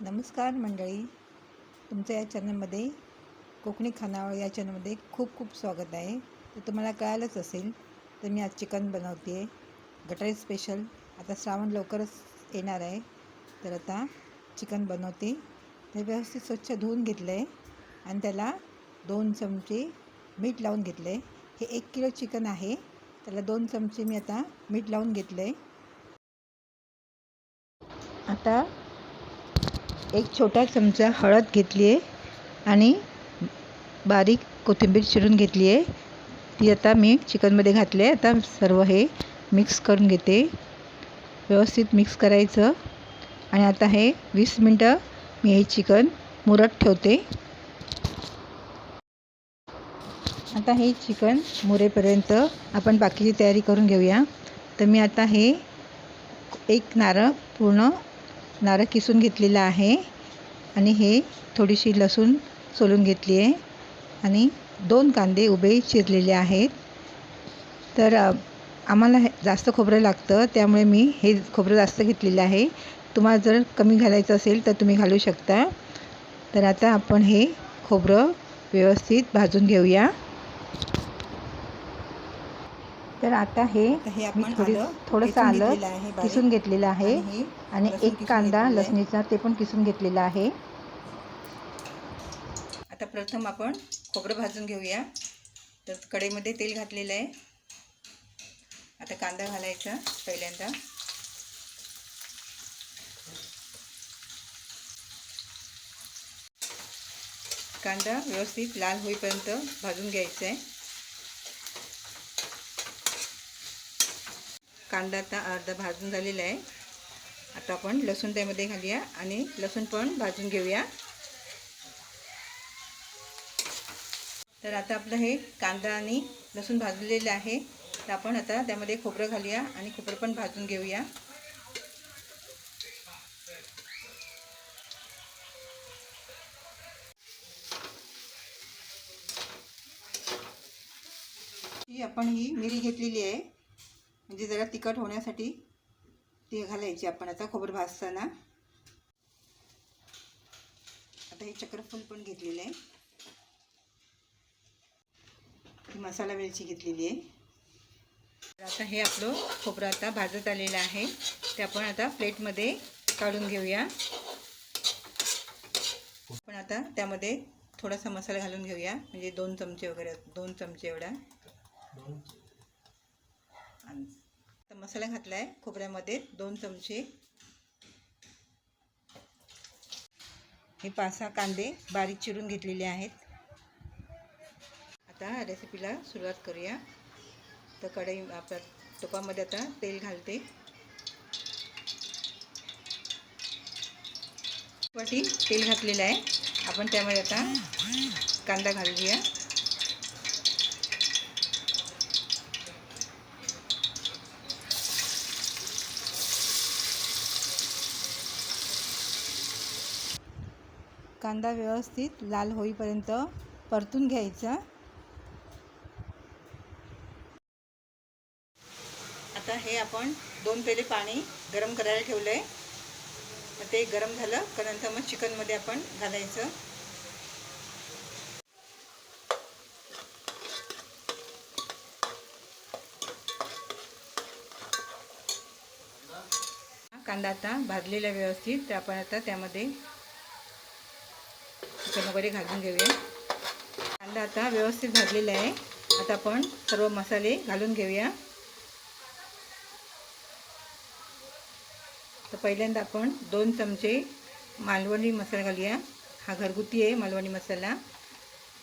नमस्कार मंडळी. तुमचं या चॅनलमध्ये कोकणी खानावळ या चॅनलमध्ये खूप खूप स्वागत आहे. तर तुम्हाला कळालंच असेल तर मी आज चिकन बनवते. आहे गटारी स्पेशल आता श्रावण लवकरच येणार आहे. तर आता चिकन बनवते. ते व्यवस्थित स्वच्छ धुवून घेतलं आहे आणि त्याला दोन चमचे मीठ लावून घेतलं. आहे हे एक किलो चिकन आहे. त्याला दोन चमचे मी आता मीठ लावून घेतलं. आहे आता एक छोटा चमचा हळद घेतली आहे आणि बारीक कोथिंबीर चिरून घेतली आहे ती आता मी चिकनमध्ये घातली आहे आता सर्व हे मिक्स करून घेते. व्यवस्थित मिक्स करायचं. आणि आता हे वीस मिनटं मी हे चिकन मुरत ठेवते. आता हे चिकन मुरेपर्यंत आपण बाकीची तयारी करून घेऊया. तर मी आता हे एक नारळ पूर्ण नारळ किसून घेतलेलं आहे. आणि हे थोडीशी लसूण सोलून घेतली आहे. आणि दोन कांदे उभे चिरलेले आहेत. तर आम्हाला हे जास्त खोबरं लागतं त्यामुळे मी हे खोबरं जास्त घेतलेलं आहे. तुम्हाला जर कमी घालायचं असेल तर तुम्ही घालू शकता. तर आता आपण हे खोबरं व्यवस्थित भाजून घेऊया. तर आता हे मी थोडी थोडंसं आलं. किसून घेतलेलं आहे आणि एक कांदा. लसणीचा ते पण किसून घेतलेला आहे. आता प्रथम आपण खोबरं भाजून घेऊया. तर कढईमध्ये तेल घातलेलं आहे. आता कांदा घालायचा पहिल्यांदा. कांदा व्यवस्थित लाल होईपर्यंत भाजून घ्यायचा आहे. कांदा आता अर्धा भाजून झालेला आहे. आता आपण लसूण त्यामध्ये घालूया आणि लसूण पण भाजून घेऊया. तर आता आपलं हे कांदा आणि लसूण भाजलेलं आहे. तर आपण आता त्यामध्ये खोबरं घालूया आणि खोबरं पण भाजून घेऊया. ही आपण ही मिरी घेतलेली आहे. म्हणजे जरा तिखट होण्यासाठी ती घालायची आपण आता खोबरं भाजताना. आता हे चक्रफूल पण घेतलेलं आहे. मसाला वेलची घेतलेली आहे. तर आता हे आपलं खोबरं आता भाजत आलेलं आहे. ते आपण आता प्लेटमध्ये काढून घेऊया. पण आता त्यामध्ये थोडासा मसाला घालून घेऊया. म्हणजे दोन चमचे वगैरे दोन चमचे एवढा. आणि आता मसाला घातला आहे खोबऱ्यामध्ये दोन चमचे. हे पाच सहा कांदे बारीक चिरून घेतलेले आहेत. आता रेसिपीला सुरुवात करूया. तर कढई आपल्या तुपामध्ये आता तेल घालते. वाटी तेल घातलेलं आहे. आपण त्यामध्ये आता कांदा घालूया. कांदा व्यवस्थित लाल होईपर्यंत परतून घ्यायचा. आता हे आपण दोन पेले पाणी गरम करायला ठेवलं आहे मग ते गरम झालं का नंतर मग चिकनमध्ये आपण घालायचं. कांदा आता भाजलेला व्यवस्थित तर आपण आता त्यामध्ये चिकन वगैरे घालून घेऊया. कांदा आता व्यवस्थित भाजलेला आहे. आता आपण सर्व मसाले घालून घेऊया. तर पहिल्यांदा आपण दोन चमचे मालवणी मसाला घालूया. हा घरगुती आहे मालवणी मसाला.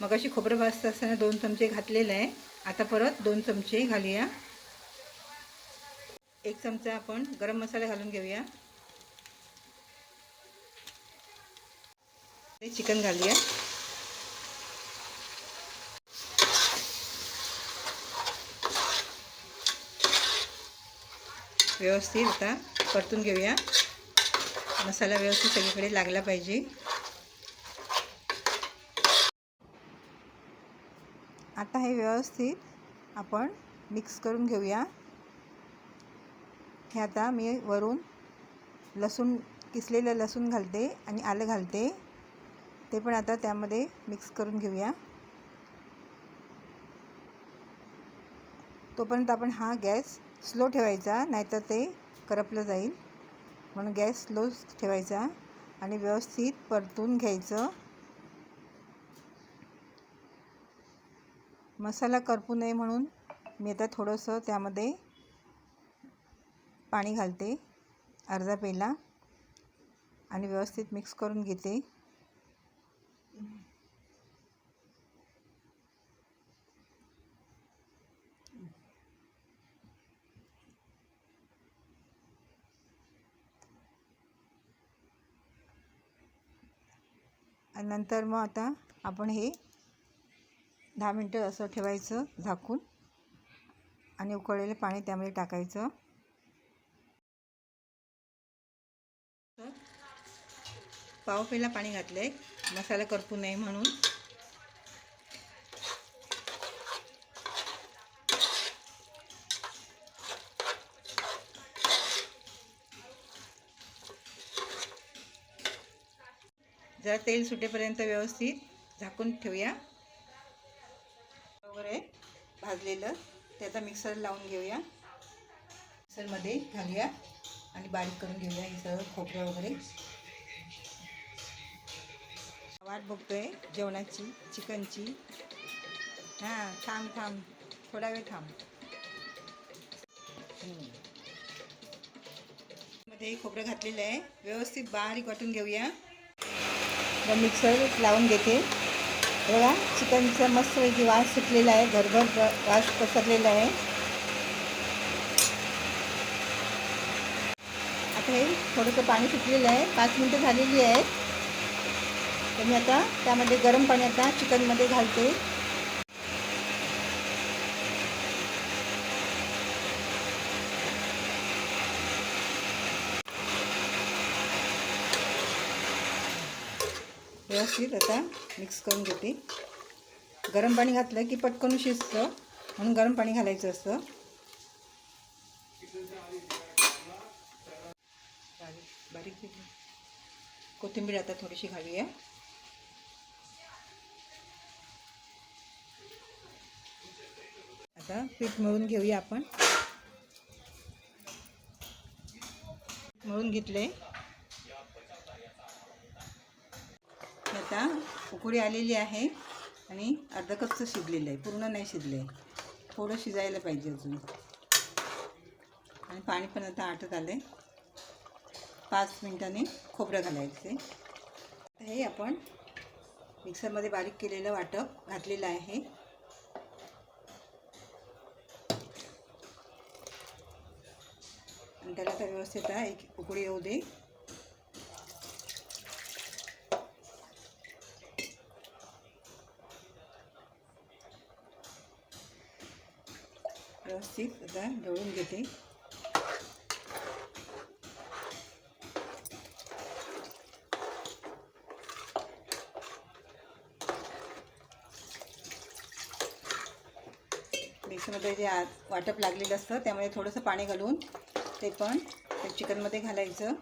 मग अशी खोबरं भाजत असताना दोन चमचे घातलेलं आहे. आता परत दोन चमचे घालूया. एक चमचा आपण गरम मसाला घालून घेऊया. चिकन घालूया व्यवस्थित आता परतून घेऊया. मसाला व्यवस्थित सगळीकडे लागला पाहिजे. आता हे व्यवस्थित आपण मिक्स करून घेऊया. हे आता मी वरून लसूण किसलेलं लसूण घालते आणि आलं घालते. ते पण आता त्यामध्ये मिक्स करून घेऊया. तोपर्यंत आपण हा गॅस स्लो ठेवायचा नाहीतर ते करपलं जाईल. म्हणून गॅस स्लो ठेवायचा आणि व्यवस्थित परतून घ्यायचं. मसाला करपू नये म्हणून मी आता थोडंसं त्यामध्ये पाणी घालते अर्धा पेला. आणि व्यवस्थित मिक्स करून घेते. आणि नंतर मग आता आपण हे दहा मिनटं असं ठेवायचं झाकून आणि उकळलेलं पाणी त्यामध्ये टाकायचं. पाव पेला पाणी घातलं आहे मसाला करपू नये म्हणून. जरा तेल सुटेपर्यंत व्यवस्थित झाकून ठेवूया. वगैरे भाजलेलं ते आता मिक्सर लावून घेऊया. मिक्सरमध्ये घालूया आणि बारीक करून घेऊया हे सगळं खोबरं वगैरे. वाट बघतोय जेवणाची चिकनची. हां थांब थांब. थोडा वेळ थांब. मध्ये खोबरं घातलेलं आहे. व्यवस्थित बारीक वाटून घेऊया. मिक्सर लावून घेते. बघा चिकनचा मस्तपैकी वास सुटलेला आहे. घरभर वास पसरलेला आहे. आता हे थोडंसं पाणी सुटलेलं आहे. पाच मिनटं झालेली आहेत. तर मी आता त्यामध्ये गरम पाणी आता चिकनमध्ये घालते. व्यवस्थित आता मिक्स करून घेते. गरम पाणी घातलं की पटकन शिजतं. म्हणून गरम पाणी घालायचं असतं. बारीक कोथिंबीर आता थोडीशी घालूया. आता पीठ मळून घेऊया आपण. मळून घेतले आता उकळी आलेली आहे आणि अर्धा कपचं शिजलेलं आहे पूर्ण नाही शिजलं आहे थोडं शिजायला पाहिजे अजून. आणि पाणी पण आता आटत आलं आहे पाच मिनटाने खोबरं घालायचं आहे हे आपण मिक्सरमध्ये बारीक केलेलं वाटप घातलेलं आहे. आणि त्याला तर व्यवस्थित एक उकळी येऊ दे. व्यवस्थित आता दळून घेते. मिक्सरमध्ये जे आ वाटप लागलेलं असतं त्यामध्ये थोडंसं पाणी घालून ते पण चिकनमध्ये घालायचं.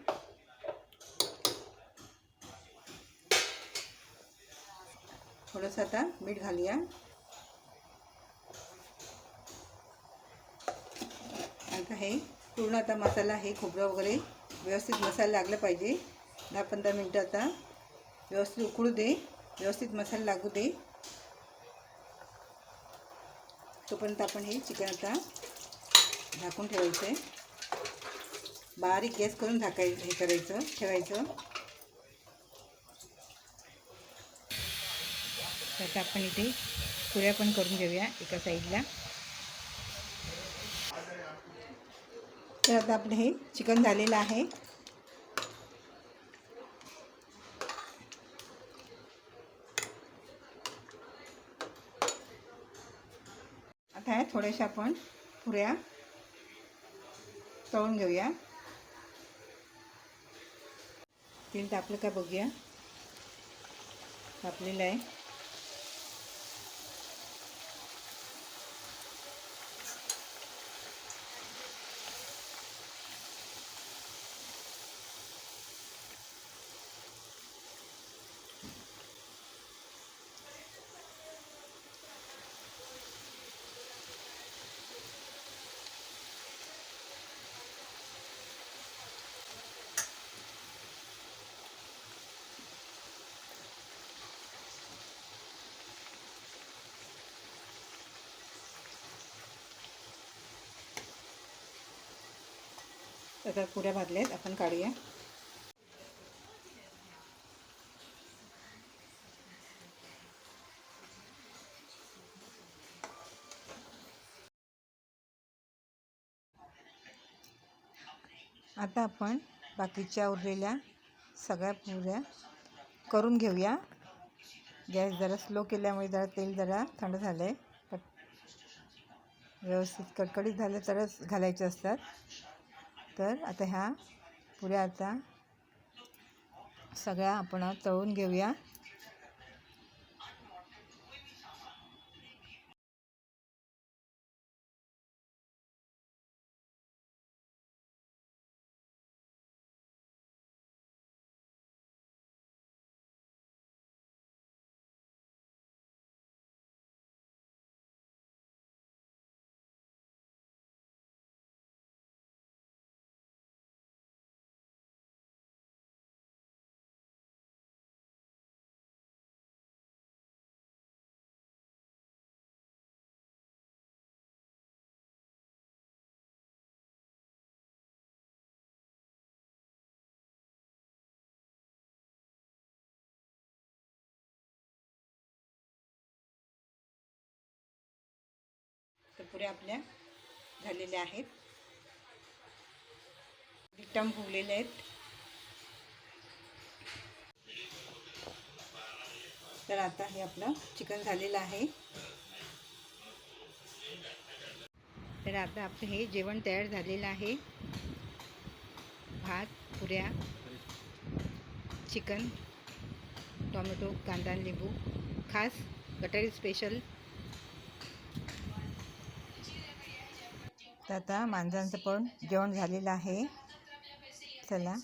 थोडंसं आता मीठ घालूया. आहे. पूर्ण आता मसाला हे खोबरं वगैरे. व्यवस्थित मसाला लागला पाहिजे. दहा पंधरा मिनटं आता व्यवस्थित उकळू दे. व्यवस्थित मसाला लागू दे. तोपर्यंत आपण हे चिकन आता झाकून ठेवायचं आहे बारीक गॅस करून झाकाय हे करायचं ठेवायचं. आता आपण इथे पुऱ्या पण करून घेऊया एका साईडला. तर आता आपलं हे चिकन झालेलं आहे. आता ह्या थोड्याशा आपण पुऱ्या तळून घेऊया. तेल तापलं का बघूया. तापलेलं आहे. आता पुऱ्या भाजल्यात आपण काढूया. आता आपण बाकीच्या उरलेल्या सगळ्या पुऱ्या करून घेऊया. गॅस जरा स्लो केल्यामुळे जरा तेल जरा थंड झालं आहे व्यवस्थित कडकडीत झालं तरच घालायचे असतात. तर आता ह्या पुऱ्या आता सगळ्या आपण तळून घेऊया. तर आपल्या झालेल्या आहेत. रिटम फुगलेले आहेत. तर आता हे आपलं चिकन झालेलं आहे. तर आता आपलं हे जेवण तयार झालेलं आहे. भात पुऱ्या चिकन टोमॅटो कांदा लिंबू खास कटारी स्पेशल तर आता मांजरांचं पण जेवण झालेलं आहे. चला.